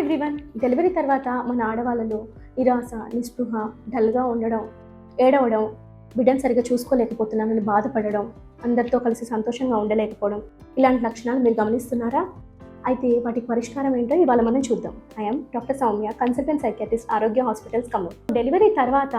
Everyone delivery తర్వాత మన ఆడవాళ్ళలో నిరాశ నిస్పృహ డల్గా ఉండడం ఏడవడం బిడ్డను సరిగ్గా చూసుకోలేకపోతున్నానని బాధపడడం అందరితో కలిసి సంతోషంగా ఉండలేకపోవడం. ఇలాంటి లక్షణాలు మీరు గమనిస్తున్నారా? అయితే వాటికి పరిష్కారం ఏంటో ఇవాళ మనం చూద్దాం. I'm doctor Soumya consultant psychiatrist Aarogya hospitals కమ్మూర్ delivery తర్వాత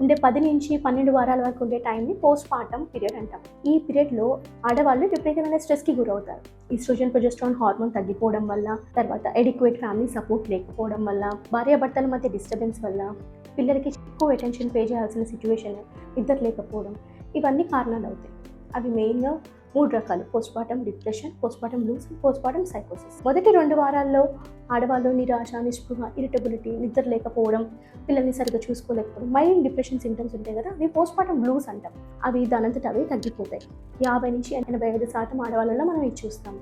ఉండే పది నుంచి పన్నెండు వారాల వరకు ఉండే టైంని పోస్ట్ పార్టమ్ పీరియడ్ అంటాం. ఈ పీరియడ్లో ఆడవాళ్ళు విపరీతమైన స్ట్రెస్కి గురవుతారు. ఈస్ట్రోజన్ ప్రొజెస్ట్రాన్ హార్మోన్ తగ్గిపోవడం వల్ల తర్వాత ఎడిక్వేట్ ఫ్యామిలీ సపోర్ట్ లేకపోవడం వల్ల భార్యాభర్తల మధ్య డిస్టర్బెన్స్ వల్ల పిల్లలకి ఎక్కువ అటెన్షన్ పే చేయాల్సిన సిచ్యువేషన్ ఇద్దరు లేకపోవడం ఇవన్నీ కారణాలు అవుతాయి. అవి మెయిన్గా మూడు రకాలు. Postpartum depression postpartum blues postpartum సైకోసిస్. మొదటి రెండు వారాల్లో ఆడవాళ్ళు నిరాశ నిస్పృహ ఇరిటబిలిటీ నిద్ర లేకపోవడం పిల్లల్ని సరిగ్గా చూసుకోలేకపోవడం మైల్డ్ డిప్రెషన్ సింటమ్స్ ఉంటాయి కదా అవి పోస్ట్మార్టం బ్లూస్ అంటాం. అవి దానంతట అవి తగ్గిపోతాయి. యాభై నుంచి ఎనభై ఐదు శాతం ఆడవాళ్ళలో మనం ఇది చూస్తాం.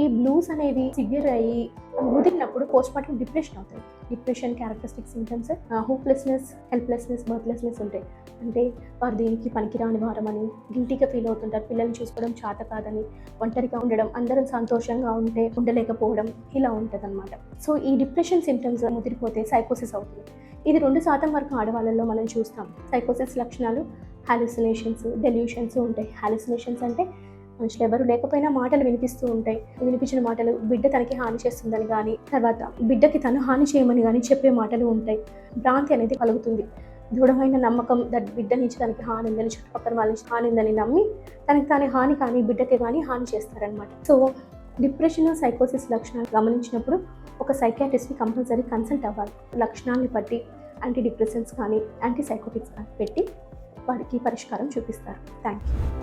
ఈ బ్లూస్ అనేవి సివియర్ అయ్యి ముదిరినప్పుడు పోస్ట్మార్టం డిప్రెషన్ అవుతాయి. Depression characteristic symptoms hopelessness helplessness worthlessness ఉంటాయి. అంటే వారు దీనికి పనికిరాని వారమని గిల్టీగా ఫీల్ అవుతుంటారు. పిల్లల్ని చూసుకోవడం చేత కాదని ఒంటరిగా ఉండడం అందరం సంతోషంగా ఉంటే ఉండలేకపోవడం ఇలా ఉంటుంది అనమాట సో ఈ డిప్రెషన్ సిమ్టమ్స్ ముదిరిపోతే సైకోసిస్ అవుతుంది. ఇది రెండు శాతం వరకు ఆడవాళ్ళలో మనం చూస్తాం. సైకోసిస్ లక్షణాలు హాలుసినేషన్స్ డెల్యూషన్స్ ఉంటాయి. హాలుసినేషన్స్ అంటే మనుషులు ఎవరు లేకపోయినా మాటలు వినిపిస్తూ ఉంటాయి. వినిపించిన మాటలు బిడ్డ తనకి హాని చేస్తుందని కానీ తర్వాత బిడ్డకి తను హాని చేయమని కానీ చెప్పే మాటలు ఉంటాయి. భ్రాంతి అనేది కలుగుతుంది. దృఢమైన నమ్మకం దట్ బిడ్డ నుంచి తనకి హాని ఉందని చుట్టుపక్కల వాళ్ళ నుంచి హాని ఉందని నమ్మి తనకి తానే హాని కానీ బిడ్డకి కానీ హాని చేస్తారనమాట సో డిప్రెషన్ సైకోసిస్ లక్షణాలు గమనించినప్పుడు ఒక సైకాట్రిస్ట్ని కంపల్సరీ కన్సల్ట్ అవ్వాలి. లక్షణాలను బట్టి యాంటీ డిప్రెషన్స్ కానీ యాంటీ సైకోటిక్స్ కానీ పెట్టి వారికి పరిష్కారం చూపిస్తారు. Thank you